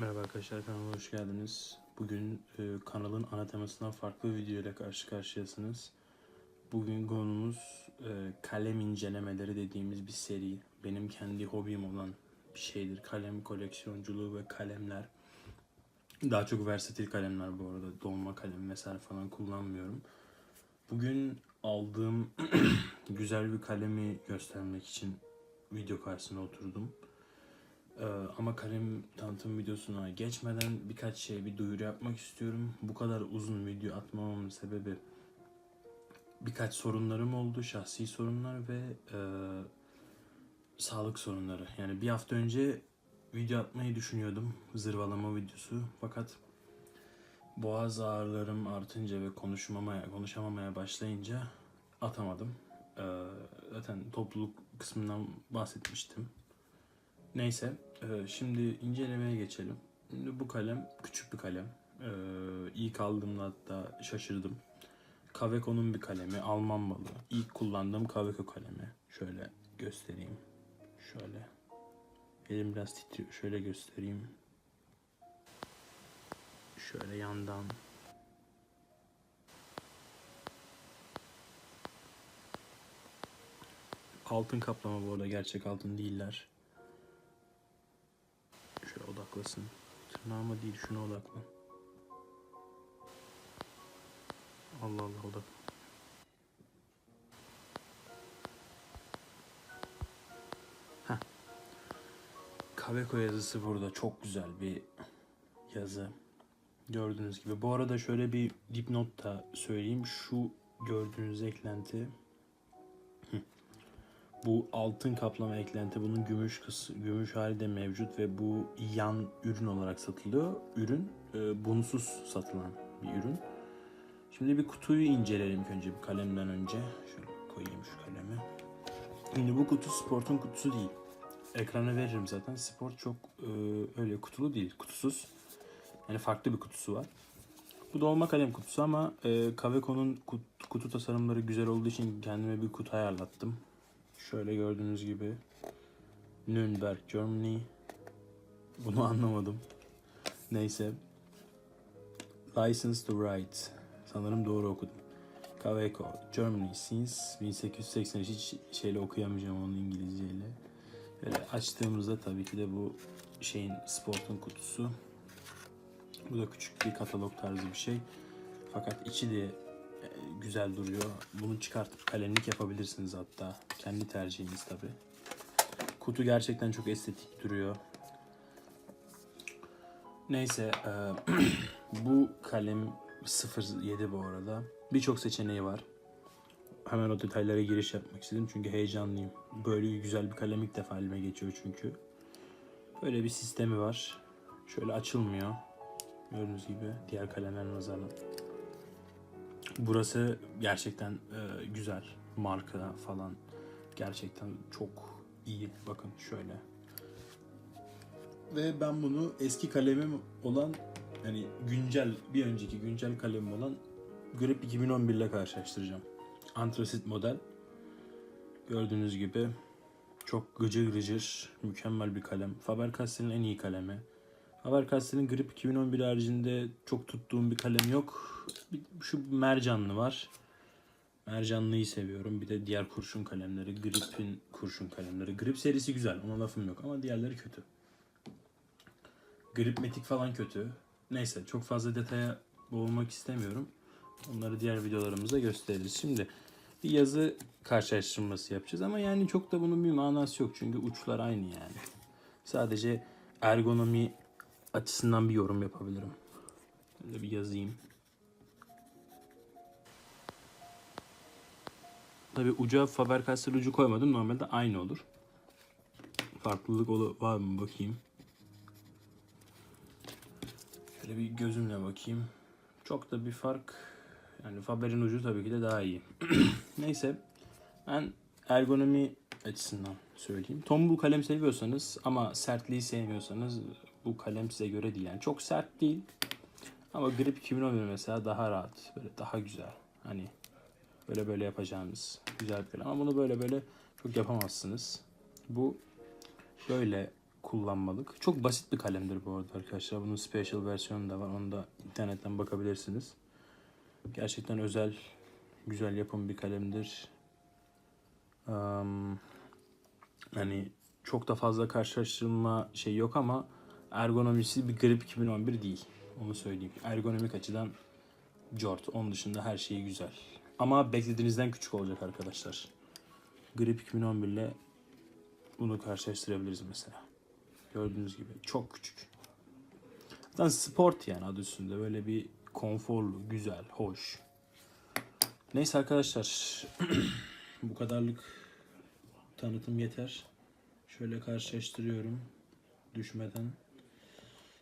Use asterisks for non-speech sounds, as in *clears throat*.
Merhaba arkadaşlar kanalıma hoş geldiniz. Bugün e, kanalın ana temasından farklı bir video ile karşı karşıyasınız. Bugün konumuz e, kalem incelemeleri dediğimiz bir seri. Benim kendi hobim olan bir şeydir. Kalem koleksiyonculuğu ve kalemler. Daha çok versatil kalemler bu arada. Dolma kalem vesaire falan kullanmıyorum. Bugün aldığım *clears throat* güzel bir kalemi göstermek için video karşısına oturdum. Ee, ama kalem tanıtım videosuna geçmeden birkaç şey bir duyuru yapmak istiyorum. Bu kadar uzun video atmamamın sebebi birkaç sorunlarım oldu. Şahsi sorunlar ve e, sağlık sorunları. Yani bir hafta önce video atmayı düşünüyordum. Zırvalama videosu. Fakat boğaz ağrılarım artınca ve konuşmamaya, konuşamamaya başlayınca atamadım. Ee, zaten topluluk kısmından bahsetmiştim. Neyse, e, şimdi incelemeye geçelim. Şimdi bu kalem küçük bir kalem. E, ilk aldığımda hatta şaşırdım. Kaveco'nun bir kalemi, Alman malı. İlk kullandığım Kaveco kalemi. Şöyle göstereyim. Şöyle. Elim biraz titriyor. Şöyle göstereyim. Şöyle yandan. Altın kaplama bu arada gerçek altın değiller. Şöyle odaklasın. Tırnağıma değil şuna odaklan. Allah Allah odak. Heh. Kaveco yazısı burada çok güzel bir yazı. Gördüğünüz gibi. Bu arada şöyle bir dipnot da söyleyeyim. Şu gördüğünüz eklenti bu altın kaplama eklenti bunun gümüş kıs gümüş hali de mevcut ve bu yan ürün olarak satılıyor. Ürün e, bunsuz satılan bir ürün. Şimdi bir kutuyu inceleyelim önce bir kalemden önce. Şöyle koyayım şu kalemi. Şimdi bu kutu sportun kutusu değil. Ekrana veririm zaten. Sport çok e, öyle kutulu değil. Kutusuz. Yani farklı bir kutusu var. Bu dolma kalem kutusu ama e, Kaveco'nun kutu, kutu tasarımları güzel olduğu için kendime bir kutu ayarlattım. Şöyle gördüğünüz gibi Nürnberg, Germany. Bunu *laughs* anlamadım. Neyse. License to Write. Sanırım doğru okudum. Kaveco, Germany since 1883 hiç şeyle okuyamayacağım onu İngilizceyle. Böyle açtığımızda tabii ki de bu şeyin sportun kutusu. Bu da küçük bir katalog tarzı bir şey. Fakat içi de güzel duruyor. Bunu çıkartıp kalemlik yapabilirsiniz hatta. Kendi tercihiniz tabi. Kutu gerçekten çok estetik duruyor. Neyse e, *clears throat* bu kalem 07 bu arada. Birçok seçeneği var. Hemen o detaylara giriş yapmak istedim çünkü heyecanlıyım. Böyle güzel bir kalem ilk defa elime geçiyor çünkü. Böyle bir sistemi var. Şöyle açılmıyor. Gördüğünüz gibi diğer kalemler nazaran. Burası gerçekten e, güzel. Marka falan gerçekten çok iyi. Bakın şöyle. Ve ben bunu eski kalemim olan yani güncel bir önceki güncel kalemim olan Grip 2011 ile karşılaştıracağım. Antrasit model. Gördüğünüz gibi çok gıcır gıcır mükemmel bir kalem. Faber-Castell'in en iyi kalemi. Faber-Castell'in Grip 2011 haricinde çok tuttuğum bir kalem yok. Şu mercanlı var. Mercanlıyı seviyorum. Bir de diğer kurşun kalemleri. Grip'in kurşun kalemleri. Grip serisi güzel. Ona lafım yok ama diğerleri kötü. Grip metik falan kötü. Neyse çok fazla detaya boğulmak istemiyorum. Onları diğer videolarımızda gösteririz. Şimdi bir yazı karşılaştırması yapacağız ama yani çok da bunun bir manası yok. Çünkü uçlar aynı yani. Sadece ergonomi açısından bir yorum yapabilirim. Böyle bir yazayım. Tabi uca Faber-Castell ucu koymadım. Normalde aynı olur. Farklılık var mı bakayım. Şöyle bir gözümle bakayım. Çok da bir fark. Yani Faber'in ucu tabii ki de daha iyi. *clears throat* Neyse. Ben ergonomi açısından söyleyeyim. Tombul kalem seviyorsanız ama sertliği sevmiyorsanız bu kalem size göre değil. Yani çok sert değil. Ama Grip 2011 mesela daha rahat. Böyle daha güzel. Hani böyle böyle yapacağınız güzel bir kalem. Ama bunu böyle böyle çok yapamazsınız. Bu böyle kullanmalık. Çok basit bir kalemdir bu arada arkadaşlar. Bunun special versiyonu da var. Onu da internetten bakabilirsiniz. Gerçekten özel, güzel yapım bir kalemdir. Am, hani çok da fazla karşılaştırılma şey yok ama ergonomisi bir Grip 2011 değil. Onu söyleyeyim. Ergonomik açıdan Jort. Onun dışında her şeyi güzel. Ama beklediğinizden küçük olacak arkadaşlar. Grip 2011 ile bunu karşılaştırabiliriz mesela. Gördüğünüz gibi çok küçük. Zaten sport yani adı üstünde. Böyle bir konforlu, güzel, hoş. Neyse arkadaşlar. *clears throat* bu kadarlık tanıtım yeter. Şöyle karşılaştırıyorum. Düşmeden.